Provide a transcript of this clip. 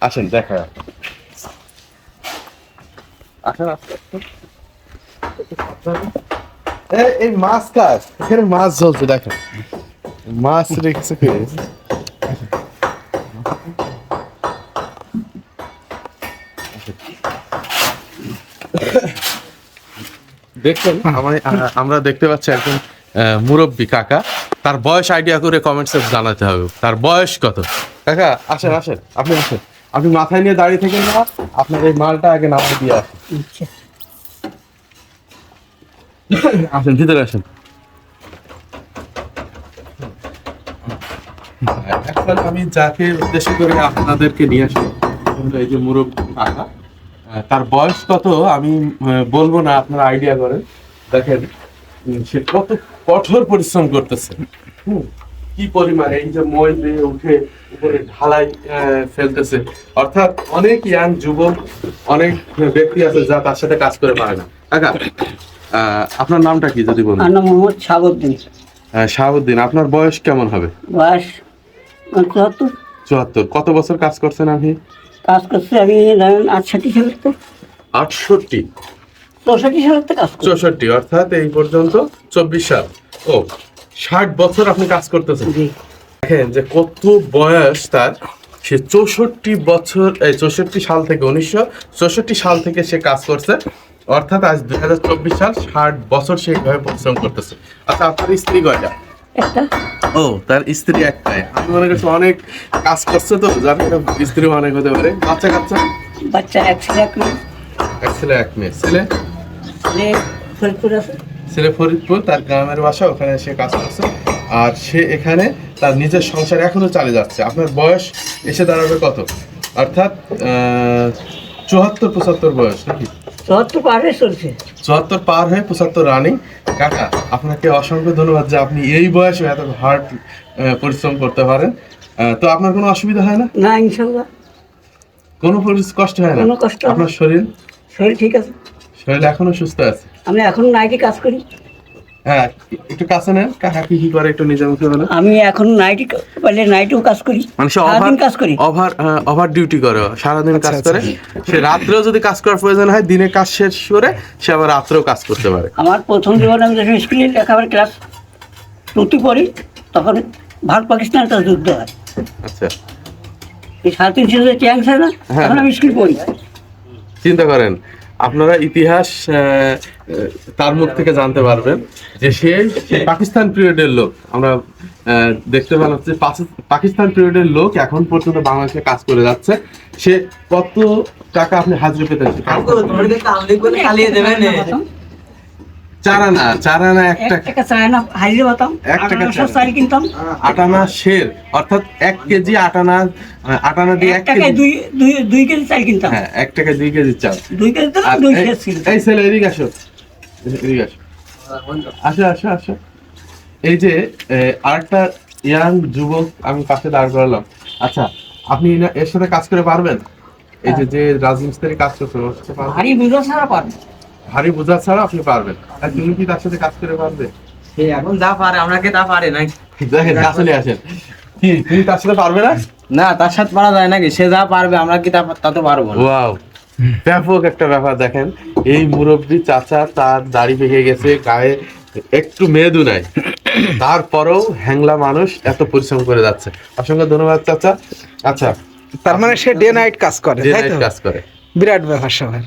আসেন দেখা। আসেন আস্তে আস্তে। এই- এই মাছ কাজ এখানে মাছ ঝলছে দেখেন। মাছ রেখেছে দেখছেন আমরা দেখতে পাচ্ছি একজন মুরব্বী কাকা। তার বয়স আইডিয়া করে কমেন্টসে জানাতে হবে। তার বয়স কত? কাকা আসেন আসেন আপনি আসেন। আপনি মাথায় নিয়ে দাঁড়িয়ে থেকে না আপনার এই মালটা আগে নামিয়ে দিয়ে আসেন। আসেন ভিতরে আসেন। এখন আমি যাকে উদ্দেশ্য করে আপনাদেরকে নিয়ে আসি এই যে মুরব কাকা। তার বয়স কত আমি বলব না আপনারা আইডিয়া করেন। দেখেন সে কত কঠোর পরিশ্রম করতেছে। হুম, কি পরিমাণে এই যে মই দিয়ে উঠে উপরে ঢালাই ফেলতেছে। অর্থাৎ অনেক ইয়াং যুবক অনেক ব্যক্তি আছে যা তার সাথে কাজ করে পারে না। কাকা আপনার নামটা কি যদি বলুন? আমার নাম মোহাম্মদ শাহাবুদ্দিন। শাহাবুদ্দিন আপনার বয়স কেমন হবে? বয়স চুয়াত্তর। চুয়াত্তর। কত বছর কাজ করছেন আপনি? কাজ করছি আমি ধরেন আটষট্টি সালের তো। আটষট্টি? চৌষট্টি সালের তো কাজ চৌষট্টি অর্থাৎ এই পর্যন্ত চব্বিশ সাল। ও ষাট বছর আপনি কাজ করতেছেন। দেখেন যে কত বয়স তার। সে চৌষট্টি বছর এই চৌষট্টি সাল থেকে উনিশশো চৌষট্টি সাল থেকে সে কাজ করছে। অর্থাৎ আজ দুই হাজার চব্বিশ সাল ষাট বছর সে এইভাবে পরিশ্রম করতেছে। আচ্ছা আপনার স্ত্রী কয়টা? ও তার স্ত্রী একটাই। আমি মনে করছি অনেক কাজ করছে তো যার কারণে স্ত্রী অনেক হতে পারে। বাচ্চা কাচ্চা? বাচ্চা এক ছেলে এক মেয়ে। এক ছেলে এক মেয়ে। ছেলে? ছেলে ফরিদপুর আছে। ছেলে ফরিদপুর তার গ্রামের বাসা ওখানে সে কাজ করছে। আর সে এখানে তার নিজের সংসার এখনও চালিয়ে যাচ্ছে। আপনার বয়স এসে দাঁড়াবে কত? অর্থাৎ চুয়াত্তর পঁচাত্তর বয়স নাকি? চুয়াত্তর পারে চলছে। চুয়াত্তর পার হয়ে পঁচাত্তর রানিং কাকা আপনাকে অসংখ্য ধন্যবাদ যে আপনি এই বয়সে এত হার্ড পরিশ্রম করতে পারেন। তো আপনার কোনো অসুবিধা হয় না? না ইনশাল্লাহ। কোনো কষ্ট হয় না? কোনো কষ্ট আপনার শরীর? শরীর ঠিক আছে। শরীর এখনও সুস্থ আছে। আমি এখন নাইটে কাজ করি। হ্যাঁ একটু কাছে নেন কাকা কি কি করে একটু নিজের মুখে বলেন। আমি এখন নাইটে নাইটেও কাজ করি। মানে সে সারাদিন ওভার কাজ করি। ওভার ওভার ডিউটি করে সারাদিন কাজ করে। সে রাত্রেও যদি কাজ করার প্রয়োজন হয় দিনে কাজ শেষ করে সে আবার রাত্রেও কাজ করতে পারে। আমার প্রথম জীবনে আমি যখন স্কুলে লেখাপড়া ক্লাস টুতে পড়ি তখন ভারত পাকিস্তানের তার যুদ্ধ হয়। আচ্ছা। এই সাড়ে তিনশো যে হয় না হ্যাঁ। তখন আমি স্কুল পড়ি। চিন্তা করেন আপনারা ইতিহাস তার মুখ থেকে জানতে পারবেন যে সে পাকিস্তান পিরিয়ডের লোক। আমরা দেখতে পেলাম যে পাকি- পাকিস্তান পিরিয়ডের লোক এখন পর্যন্ত বাংলাদেশে কাজ করে যাচ্ছে। সে কত টাকা আপনি হাজির পেতেছেন এক টাকা বাতাম। এক টাকা। চাল কিনতাম। আটানা শের অর্থাৎ এক কেজি আটানা আটানা দিয়ে এক টাকায় দুই দুই কেজি চাল কিনতাম। হ্যাঁ এক টাকায় দুই কেজি চাল। দুই কেজি তো দুই এই- কেজি এই ছেলে এদিকে আসো। এদিকে আসো। আসো আসো আসো। এই যে আরেকটা ইয়াং যুবক আমি পাশে দাঁড় করালাম। আচ্ছা আপনি এর সাথে কাজ করে পারবেন? এই যে যে রাজমিস্ত্রি কাজ করছে পারবেন? ভারী ছাড়া ভারী বোঝা ছাড়া আপনি পারবেন। আর তুমি কি তার সাথে কাজ করে পারবে? এখন যা পারে আমরা কি তা পারে না দেখেন নিয়ে আসেন। কি তুমি তার সাথে পারবে না? না তার সাথে পারা যায় নাকি? সে যা পারবে আমরা কি তা তা তো পারব ওয়াও। ব্যাপক একটা ব্যাপার দেখেন। এই মুরব্বী চাচা তার দাড়ি পেকে গেছে গায়ে একটু মেদু নাই। তারপরেও হ্যাংলা মানুষ এত পরিশ্রম করে যাচ্ছে। অসংখ্য ধন্যবাদ চাচা। আচ্ছা। তার মানে সে ডে নাইট কাজ করে night তো? কাজ করে। বিরাট ব্যাপার স্যাপার